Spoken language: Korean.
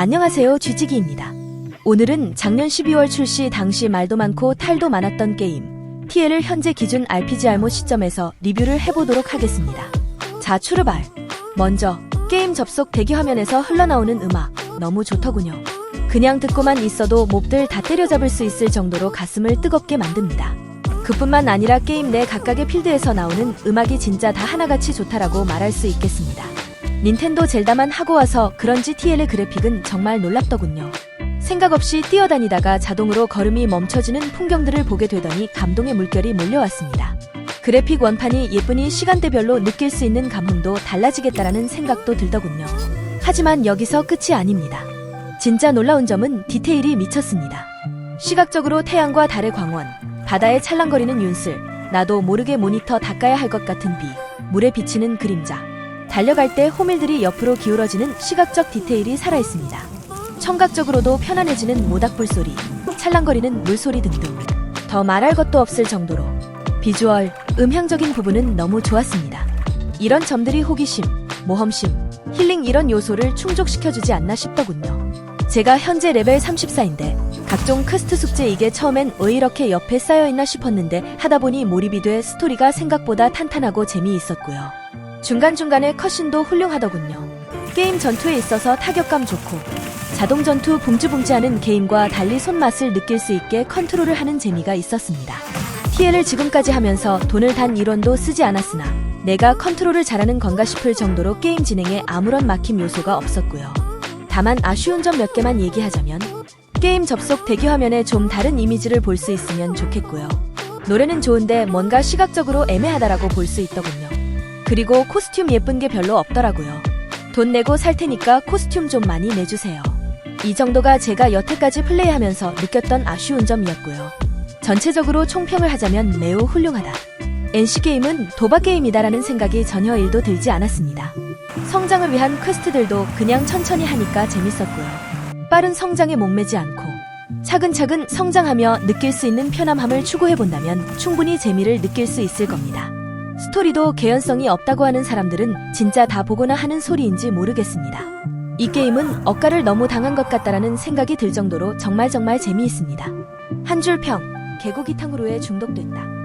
안녕하세요 쥐지기입니다. 오늘은 작년 12월 출시 당시 말도 많고 탈도 많았던 게임 TL을 현재 기준 RPG 알모 시점에서 리뷰를 해보도록 하겠습니다. 자 출발! 먼저 게임 접속 대기 화면에서 흘러나오는 음악 너무 좋더군요. 그냥 듣고만 있어도 몹들 다 때려잡을 수 있을 정도로 가슴을 뜨겁게 만듭니다. 그뿐만 아니라 게임 내 각각의 필드에서 나오는 음악이 진짜 다 하나같이 좋다라고 말할 수 있겠습니다. 닌텐도 젤다만 하고 와서 그런지 TL의 그래픽은 정말 놀랍더군요. 생각 없이 뛰어다니다가 자동으로 걸음이 멈춰지는 풍경들을 보게 되더니 감동의 물결이 몰려왔습니다. 그래픽 원판이 예쁘니 시간대별로 느낄 수 있는 감흥도 달라지겠다라는 생각도 들더군요. 하지만 여기서 끝이 아닙니다. 진짜 놀라운 점은 디테일이 미쳤습니다. 시각적으로 태양과 달의 광원, 바다의 찰랑거리는 윤슬, 나도 모르게 모니터 닦아야 할 것 같은 비, 물에 비치는 그림자, 달려갈 때 호밀들이 옆으로 기울어지는 시각적 디테일이 살아있습니다. 청각적으로도 편안해지는 모닥불 소리, 찰랑거리는 물소리 등등. 더 말할 것도 없을 정도로 비주얼, 음향적인 부분은 너무 좋았습니다. 이런 점들이 호기심, 모험심, 힐링 이런 요소를 충족시켜주지 않나 싶더군요. 제가 현재 레벨 34인데 각종 퀘스트 숙제 이게 처음엔 왜 이렇게 옆에 쌓여있나 싶었는데 하다보니 몰입이 돼 스토리가 생각보다 탄탄하고 재미있었고요. 중간중간에 컷신도 훌륭하더군요. 게임 전투에 있어서 타격감 좋고 자동 전투 붕지붕지하는 게임과 달리 손맛을 느낄 수 있게 컨트롤을 하는 재미가 있었습니다. TL을 지금까지 하면서 돈을 단 1원도 쓰지 않았으나 내가 컨트롤을 잘하는 건가 싶을 정도로 게임 진행에 아무런 막힘 요소가 없었고요. 다만 아쉬운 점 몇 개만 얘기하자면 게임 접속 대기 화면에 좀 다른 이미지를 볼 수 있으면 좋겠고요. 노래는 좋은데 뭔가 시각적으로 애매하다라고 볼 수 있더군요. 그리고 코스튬 예쁜 게 별로 없더라고요. 돈 내고 살 테니까 코스튬 좀 많이 내주세요. 이 정도가 제가 여태까지 플레이하면서 느꼈던 아쉬운 점이었고요. 전체적으로 총평을 하자면 매우 훌륭하다. NC게임은 도박게임이다라는 생각이 전혀 일도 들지 않았습니다. 성장을 위한 퀘스트들도 그냥 천천히 하니까 재밌었고요. 빠른 성장에 목매지 않고 차근차근 성장하며 느낄 수 있는 편함함을 추구해본다면 충분히 재미를 느낄 수 있을 겁니다. 스토리도 개연성이 없다고 하는 사람들은 진짜 다 보거나 하는 소리인지 모르겠습니다. 이 게임은 억가를 너무 당한 것 같다라는 생각이 들 정도로 정말 정말 재미있습니다. 한 줄 평, 개고기탕으로에 중독됐다.